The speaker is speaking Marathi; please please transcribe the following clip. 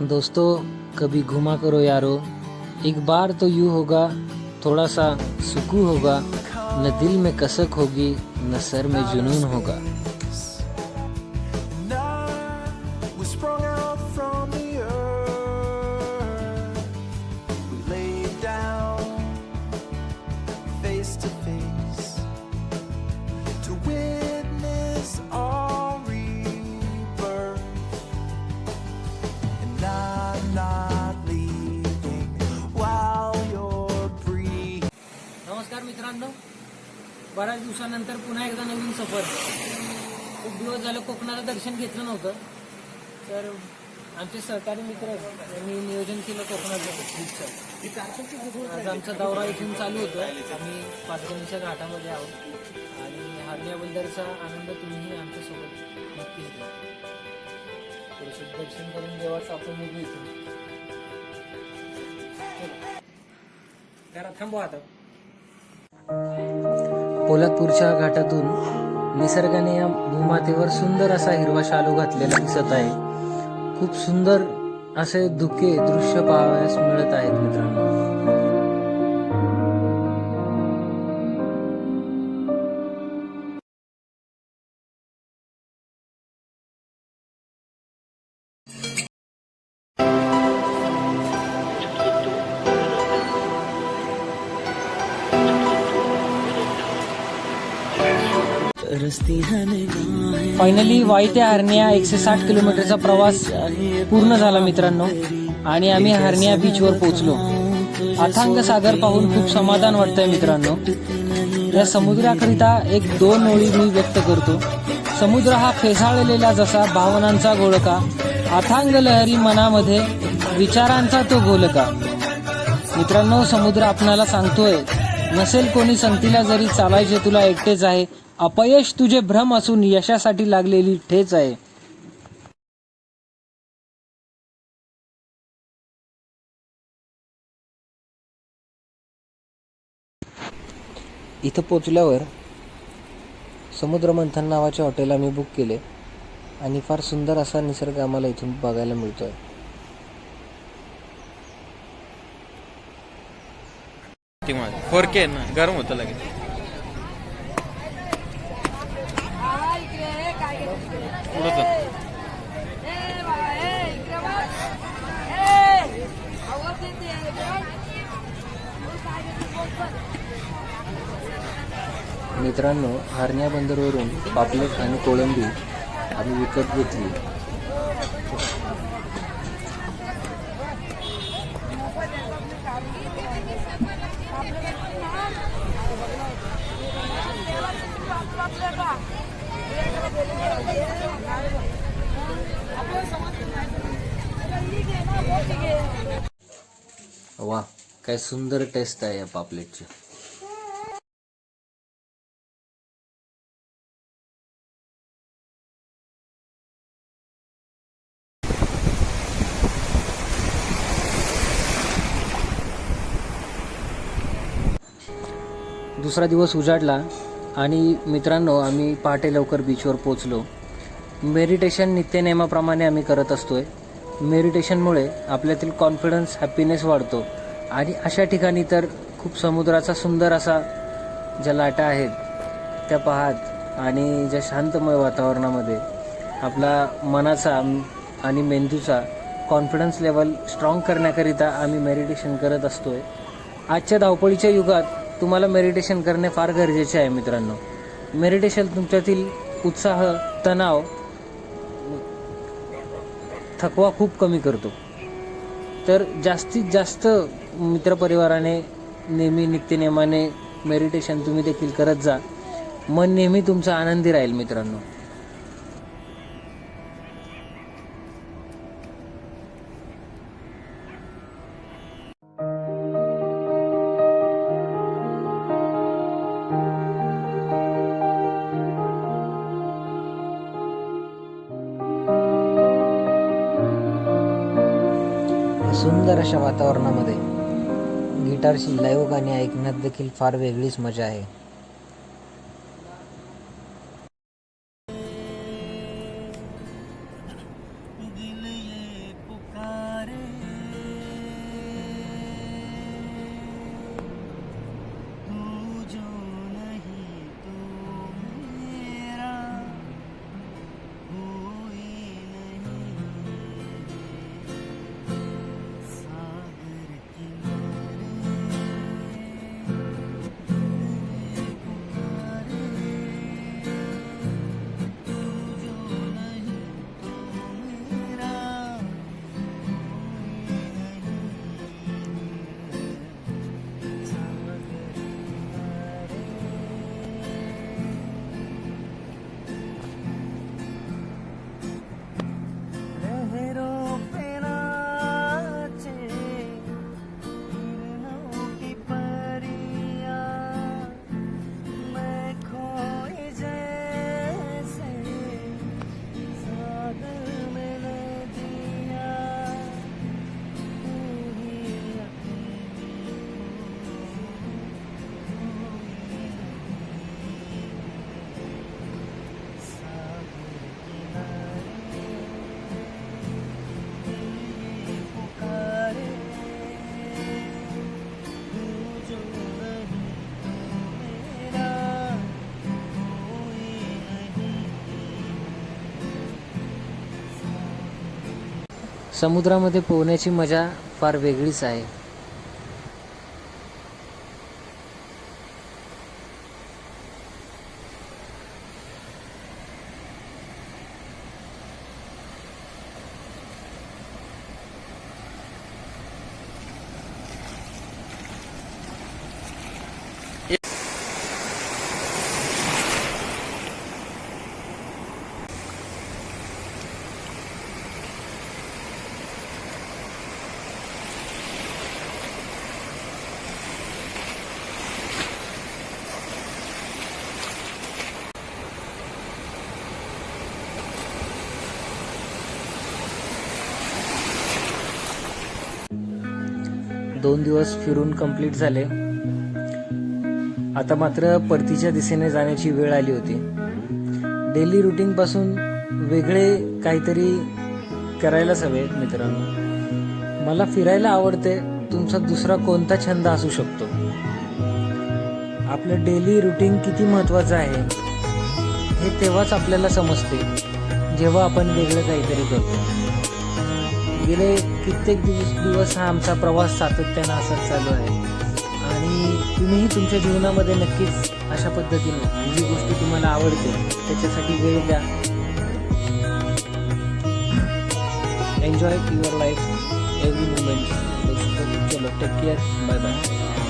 दोस्तों, कभी घुमा करो यारो। एक बार तो यूँ होगा थोड़ा सा सुकून होगा, न दिल में कसक होगी, न सर में जुनून होगा। मित्रांनो बऱ्याच दिवसानंतर पुन्हा एकदा नवीन सफर. खूप दिवस झालं कोकणाला दर्शन घेतलं नव्हतं. तर आमचे सहकारी मित्र यांनी नियोजन केलं कोकणाचं. आज आमचा दौरा इथून चालू होतो आम्ही पाचगणीच्या घाटामध्ये आहोत. आणि हरण्याबद्दलचा आनंद तुम्ही आमच्यासोबत नक्कीच घ्या थोडंसं दर्शन करून देवाचं आपण निघू इथून थांबू थांबवा आता. पोलादपूरच्या घाटातून निसर्गाने या भूमातेवर सुंदर असा हिरवा शालू घातलेला दिसत आहे. खूप सुंदर असे धुके दृश्य पाहावयास मिळत आहेत मित्रांनो. फायनली वाई ते हर्निया एकशे साठ किलोमीटरचा प्रवास पूर्ण झाला मित्रांनो. आणि आम्ही हर्निया बीचवर पोहोचलो. अथांग सागर पाहून खूप समाधान वाटतंय मित्रांनो. या समुद्राकरिता एक दोन ओळी मी व्यक्त करतो. समुद्र हा फेसाळलेला जसा भावनांचा गोळका अथांग लहरी मनामध्ये विचारांचा तो गोलका. मित्रांनो समुद्र आपणाला सांगतोय नसेल कोणी संगतीला जरी चालायचे तुला एकटेच आहे अपयश तुझे भ्रम असून यशासाठी लागलेली ठेच आहे. इथं पोचल्यावर समुद्र मंथन नावाचे हॉटेल आम्ही बुक केले आणि फार सुंदर असा निसर्ग आम्हाला इथून बघायला मिळतोय. फोर के ना गरम होतं लगेच. पुढं चल. मित्रांनो हरण्या बंदरवरून पापलेट आणि कोळंबी आम्ही विकत घेतली वा काय सुंदर टेस्ट आहे या पापलेटची. दुसरा दिवस उजाडला आणि मित्रांनो आम्ही पहाटे लवकर बीचवर पोचलो मेडिटेशन नित्यनेमाप्रमाणे आम्ही करत असतोय. मेडिटेशनमुळे आपल्यातील कॉन्फिडन्स हॅपीनेस वाढतो. आणि अशा ठिकाणी तर खूप समुद्राचा सुंदर असा ज्या लाटा आहेत त्या पाहत आणि ज्या शांतमय वातावरणामध्ये आपला मनाचा आणि मेंदूचा कॉन्फिडन्स लेवल स्ट्रॉंग करण्याकरिता आम्ही मेडिटेशन करत असतो आहे आजच्या धावपळीच्या युगात तुम्हाला मेडिटेशन करणे फार गरजेचे आहे मित्रांनो. मेडिटेशन तुमच्यातील उत्साह तणाव थकवा खूप कमी करतो. तर जास्तीत जास्त मित्रपरिवाराने नेहमी नित्यनेमाने मेडिटेशन तुम्ही देखील करत जा. मन नेहमी तुमचं आनंदी राहील मित्रांनो. सुंदर अशा वातावरणामध्ये. गिटारशी लाईव्ह गाणी ऐकण्यात देखील फार वेगळीच मजा आहे. समुद्रामध्ये पोहण्याची मजा फार वेगळीच आहे. दोन दिवस फिरून कंप्लीट झाले. आता मात्र परतीच्या दिशेने जाण्याची वेळ आली होती. डेली रुटीन पासून वेगळे काहीतरी करायलाच हवे मित्रांनो. मला फिरायला आवडते तुमचा दुसरा कोणता छंद असू शकतो? आपलं डेली रुटीन किती महत्वाचं आहे हे तेव्हाच आपल्याला समजते जेव्हा आपण वेगळं काहीतरी करतो. गेले कित्येक दिवस दिवस हा आमचा प्रवास सातत्यानं असाच चालू आहे. आणि तुम्हीही तुमच्या जीवनामध्ये नक्कीच अशा पद्धतीने जी गोष्ट तुम्हाला आवडते त्याच्यासाठी वेळ द्या. Enjoy your life every moment चलो टेक केअर बाय बाय